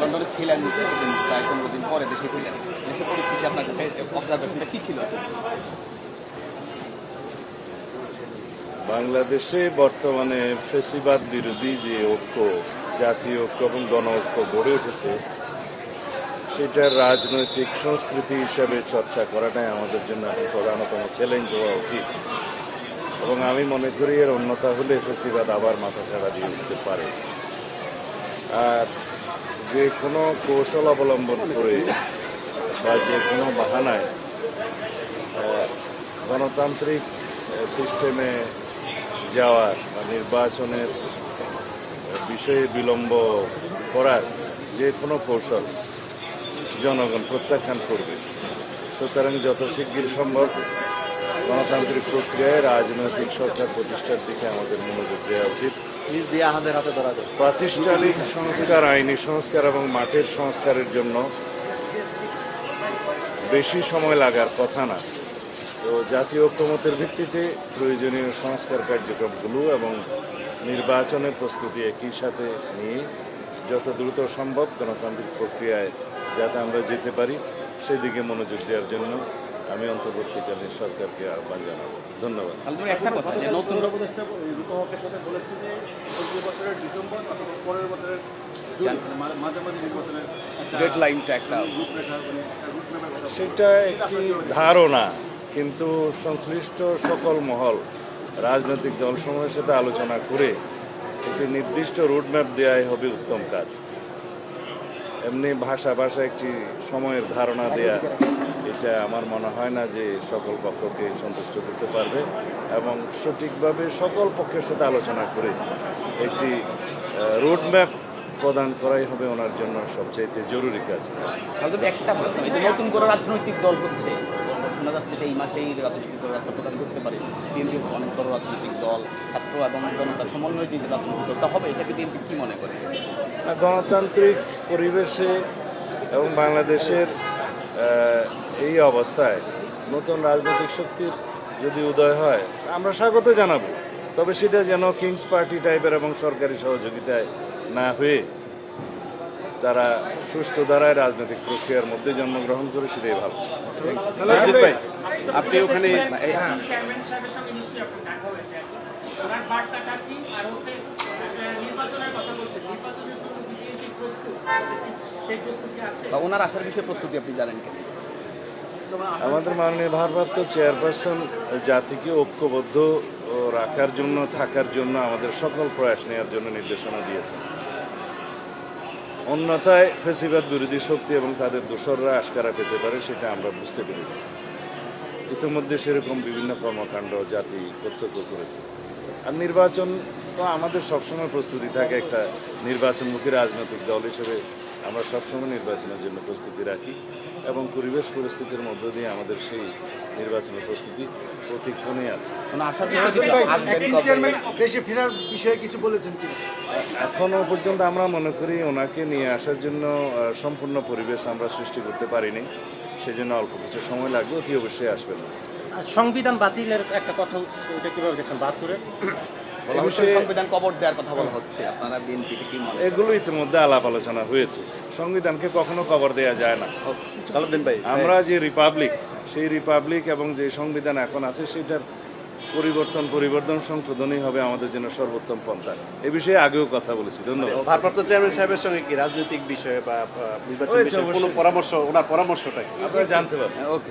লন্ডনে ছিলেন প্রায় পনেরো দিন পরে দেশে ফিরলেন দেশের পরিস্থিতি আপনার কাছে অবজারভেশনটা ছিল? বাংলাদেশে বর্তমানে ফেসিবাদ বিরোধী যে ঐক্য, জাতীয় ঐক্য এবং গণ ঐক্য গড়ে উঠেছে সেটার রাজনৈতিক সংস্কৃতি হিসাবে চর্চা করাটাই আমাদের জন্য প্রধানতম চ্যালেঞ্জ হওয়া উচিত। এবং আমি মনে করি এর অন্যতা হলে ফেসিবাদ আবার মাথা ছাড়া দিয়ে উঠতে পারে। যে কোনো কৌশল অবলম্বন করে বা যে কোনো বাহানায় গণতান্ত্রিক সিস্টেমে যাওয়ার বা নির্বাচনের বিষয়ে বিলম্ব করার যে কোনো কৌশল জনগণ প্রত্যাখ্যান করবে। সুতরাং যত শিগগির সম্ভব গণতান্ত্রিক প্রক্রিয়ায় রাজনৈতিক সরকার প্রতিষ্ঠার দিকে আমাদের মনোযোগ দেওয়া উচিত। হাতের হাতে ধরা প্রাতিষ্ঠানিক সংস্কার, আইনি সংস্কার এবং মাঠের সংস্কারের জন্য বেশি সময় লাগার কথা না। তো জাতীয় ঐক্যমতের ভিত্তিতে প্রয়োজনীয় সংস্কার কার্যক্রমগুলো এবং নির্বাচনের প্রস্তুতি একই সাথে নিয়ে যত দ্রুত সম্ভব গণতান্ত্রিক প্রক্রিয়ায় যাতে আমরা যেতে পারি, সেদিকে মনোযোগ দেওয়ার জন্য আমি অন্তর্বর্তীকালীন সরকারকে আহ্বান জানাব। ধন্যবাদ। একটা কথা যে নতুন উপদেষ্টা রূপকের সাথে বলেছে যে চলতি বছরের ডিসেম্বর অথবা পরের বছরের জুন, জান- মানে মানে সেটা একটি ধারণা কিন্তু সংশ্লিষ্ট সকল মহল রাজনৈতিক দলসমূহের সাথে আলোচনা করে একটি নির্দিষ্ট রুটম্যাপ দেওয়াই হবে উত্তম কাজ। এমনি ভাষা ভাষা একটি সময়ের ধারণা দেয়া, এটা আমার মনে হয় না যে সকল পক্ষকে সন্তুষ্ট করতে পারবে এবং সঠিকভাবে সকল পক্ষের সাথে আলোচনা করে একটি রুটম্যাপ প্রদান করাই হবে ওনার জন্য সবচাইতে জরুরি কাজ। একটা প্রশ্ন এই যে নতুন করে রাজনৈতিক দল হচ্ছে শোনা যাচ্ছে যে এই মাসেই রাজনৈতিক দল আত্মপ্রকাশ করতে পারে। বিএনপি অনেক বড় রাজনৈতিক দল ছাত্র এবং জনতার সমন্বয়ে যে রাজনৈতিক দলটা হবে? এটাকে বিএনপি কি মনে করে? গণতান্ত্রিক পরিবেশে এবং বাংলাদেশের এই অবস্থায় নতুন রাজনৈতিক শক্তির যদি উদয় হয় আমরা স্বাগত জানাব। তবে সেটা যেন কিংস পার্টি টাইপের এবং সরকারি সহযোগিতায় না হয়ে তারা সুষ্ঠু ধারায় রাজনৈতিক প্রক্রিয়ার মধ্যে জন্মগ্রহণ করে সেটাই ভালো। ভাই আপনি ওখানে এই- চেয়ারম্যান সাহেবের সঙ্গে নিশ্চয়ই আপনার দেখা হয়েছে ওনার বার্তাটা কি? আর হচ্ছে একটা নির্বাচনের কথা বলছেন নির্বাচনের জন্য কি বিএনপি প্রস্তুত? সেই প্রস্তুতি আছে? বা ওনার আসার বিষয়ে প্রস্তুতি আপনি জানেন কেন আমাদের মাননীয় ভারপ্রাপ্ত চেয়ারপারসন জাতিকে ঐক্যবদ্ধ ও রাখার জন্য, থাকার জন্য আমাদের সকল প্রয়াস নেওয়ার জন্য নির্দেশনা দিয়েছেন। অন্যথায় ফেসিবাদ বিরোধী শক্তি এবং তাদের দোসররা আশকারা পেতে পারে সেটা আমরা বুঝতে পেরেছি। ইতিমধ্যে সেরকম বিভিন্ন কর্মকাণ্ড জাতি প্রত্যক্ষ করেছে। আর নির্বাচন তো আমাদের সবসময় প্রস্তুতি থাকে একটা নির্বাচনমুখী রাজনৈতিক দল হিসেবে। আমরা সবসময় নির্বাচনের জন্য প্রস্তুতি রাখি। এবং পরিবেশ পরিস্থিতির মধ্য দিয়ে আমাদের সেই নির্বাচনের প্রস্তুতি প্রতিক্ষণে আছে? চেয়ারম্যান দেশে ফেরার বিষয়ে কিছু বলেছেন এখনও পর্যন্ত আমরা মনে করি ওনাকে নিয়ে আসার জন্য সম্পূর্ণ পরিবেশ আমরা সৃষ্টি করতে পারিনি। সেজন্য অল্প কিছু সময় লাগবে অতি অবশ্যই আসবেন। আর সংবিধান বাতিলের একটা কথা হচ্ছে ওটা কীভাবে দেখছেন? বাদ করে সংবিধান কবর দেওয়ার কথা বলা হচ্ছে। আপনারা বিএনপি কি মনে করেন? এগুলো ইতিমধ্যে আলাপ আলোচনা হয়েছে। সংবিধানকে কখনো কবর দেওয়া যায় না। সালাউদ্দিন ভাই আমরা যে রিপাবলিক সেই রিপাবলিক এবং যে সংবিধান এখন আছে সেটার পরিবর্তন পরিবর্তন সংশোধনই হবে আমাদের জন্য সর্বোত্তম পন্থা। এ বিষয়ে আগেও কথা বলেছি। ধন্যবাদ। ভারপ্রাপ্ত চেয়ারম্যান সাহেবের সঙ্গে কি রাজনৈতিক বিষয়ে বা নির্বাচন কোনো পরামর্শ ওনার পরামর্শটা কি? আপনারা জানতে পারবেন। ওকে।